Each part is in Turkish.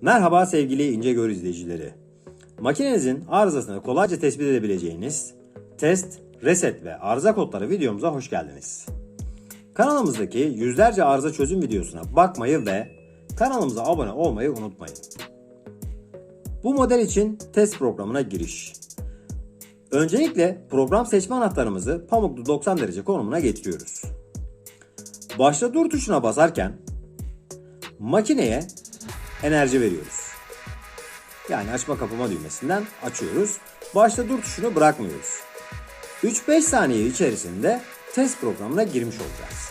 Merhaba sevgili İnce izleyicileri. Makinenizin arızasını kolayca tespit edebileceğiniz test, reset ve arıza kodları videomuza hoş geldiniz. Kanalımızdaki yüzlerce arıza çözüm videosuna bakmayı ve kanalımıza abone olmayı unutmayın. Bu model için test programına giriş. Öncelikle program seçme anahtarımızı pamuklu 90 derece konumuna getiriyoruz. Başla dur tuşuna basarken makineye enerji veriyoruz. Yani açma kapama düğmesinden açıyoruz. Başta dur tuşunu bırakmıyoruz. 3-5 saniye içerisinde test programına girmiş olacağız.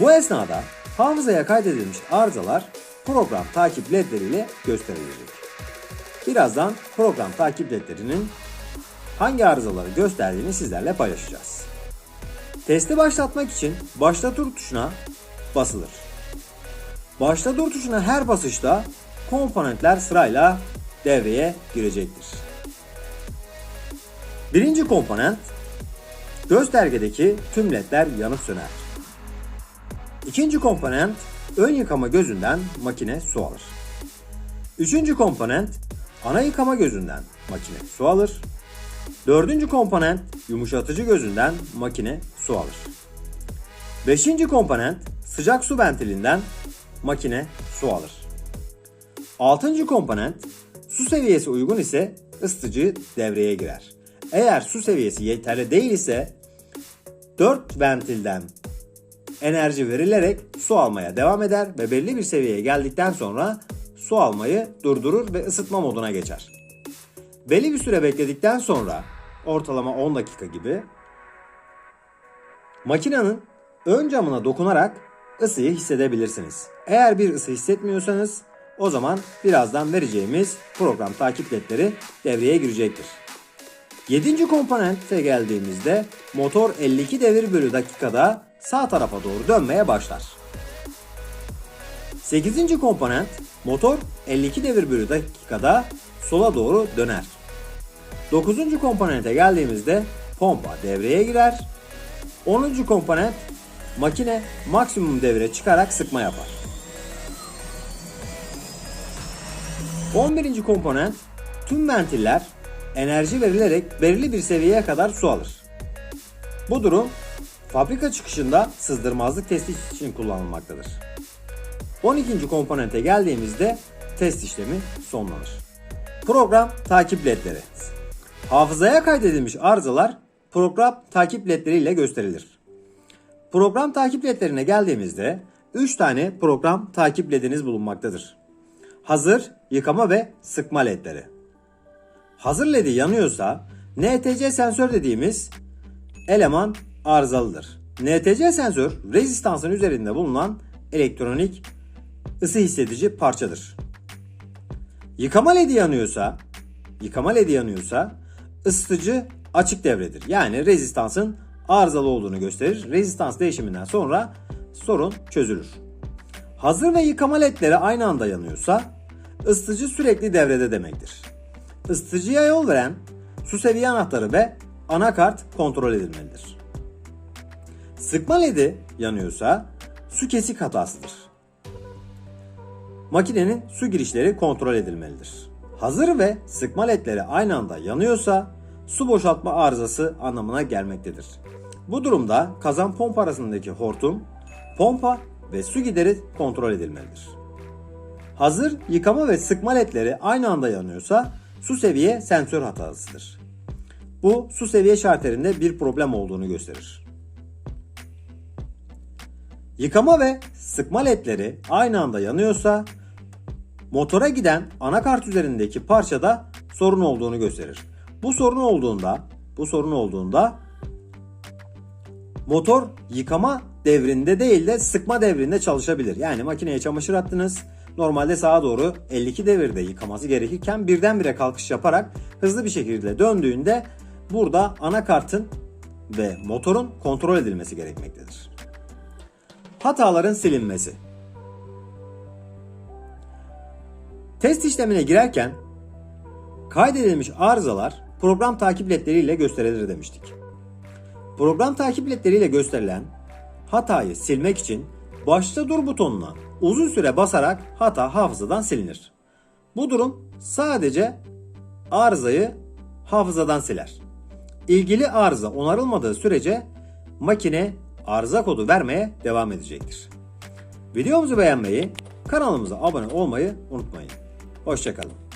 Bu esnada hafızaya kaydedilmiş arızalar program takip ledleriyle gösterilecek. Birazdan program takip ledlerinin hangi arızaları gösterdiğini sizlerle paylaşacağız. Testi başlatmak için başla dur tuşuna basılır. Başta dur tuşuna her basışta komponentler sırayla devreye girecektir. Birinci komponent göstergedeki tüm ledler yanıp söner. İkinci komponent ön yıkama gözünden makine su alır. Üçüncü komponent ana yıkama gözünden makine su alır. Dördüncü komponent yumuşatıcı gözünden makine su alır. Beşinci komponent sıcak su ventilinden makine su alır. Altıncı komponent su seviyesi uygun ise ısıtıcı devreye girer. Eğer su seviyesi yeterli değil ise 4 ventilden enerji verilerek su almaya devam eder ve belli bir seviyeye geldikten sonra su almayı durdurur ve ısıtma moduna geçer. Belli bir süre bekledikten sonra ortalama 10 dakika gibi makinenin ön camına dokunarak ısıyı hissedebilirsiniz. Eğer bir ısı hissetmiyorsanız o zaman birazdan vereceğimiz program takip ledleri devreye girecektir. 7. komponente geldiğimizde motor 52 devir bölü dakikada sağ tarafa doğru dönmeye başlar. 8. komponent motor 52 devir bölü dakikada sola doğru döner. 9. komponente geldiğimizde pompa devreye girer. 10. komponent makine maksimum devre çıkarak sıkma yapar. 11. komponent tüm ventiller enerji verilerek belirli bir seviyeye kadar su alır. Bu durum fabrika çıkışında sızdırmazlık testi için kullanılmaktadır. 12. komponente geldiğimizde test işlemi sonlanır. Program takip ledleri. Hafızaya kaydedilmiş arızalar program takip ledleriyle gösterilir. Program takip ledlerine geldiğimizde 3 tane program takip lediniz bulunmaktadır. Hazır, yıkama ve sıkma ledleri. Hazır ledi yanıyorsa NTC sensör dediğimiz eleman arızalıdır. NTC sensör rezistansın üzerinde bulunan elektronik ısı hissedici parçadır. Yıkama ledi yanıyorsa, yıkama ledi yanıyorsa ısıtıcı açık devredir. Yani rezistansın arızalı olduğunu gösterir. Rezistans değişiminden sonra sorun çözülür. Hazır ve yıkama ledleri aynı anda yanıyorsa ısıtıcı sürekli devrede demektir. Isıtıcıya yol veren su seviye anahtarı ve anakart kontrol edilmelidir. Sıkma ledi yanıyorsa su kesik hatasıdır. Makinenin su girişleri kontrol edilmelidir. Hazır ve sıkma ledleri aynı anda yanıyorsa su boşaltma arızası anlamına gelmektedir. Bu durumda kazan pompa arasındaki hortum, pompa ve su gideri kontrol edilmelidir. Hazır yıkama ve sıkma ledleri aynı anda yanıyorsa su seviye sensör hatasıdır. Bu su seviye şarterinde bir problem olduğunu gösterir. Yıkama ve sıkma ledleri aynı anda yanıyorsa motora giden anakart üzerindeki parçada sorun olduğunu gösterir. Bu sorun olduğunda, bu sorun olduğunda motor yıkama devrinde değil de sıkma devrinde çalışabilir. Yani makineye çamaşır attınız. Normalde sağa doğru 52 devirde yıkaması gerekirken birdenbire kalkış yaparak hızlı bir şekilde döndüğünde burada anakartın ve motorun kontrol edilmesi gerekmektedir. Hataların silinmesi. Test işlemine girerken kaydedilmiş arızalar program takip ledleriyle gösterilir demiştik. Program takip ledleriyle gösterilen hatayı silmek için başta dur butonuna uzun süre basarak hata hafızadan silinir. Bu durum sadece arızayı hafızadan siler. İlgili arıza onarılmadığı sürece makine arıza kodu vermeye devam edecektir. Videomuzu beğenmeyi, kanalımıza abone olmayı unutmayın. Hoşçakalın.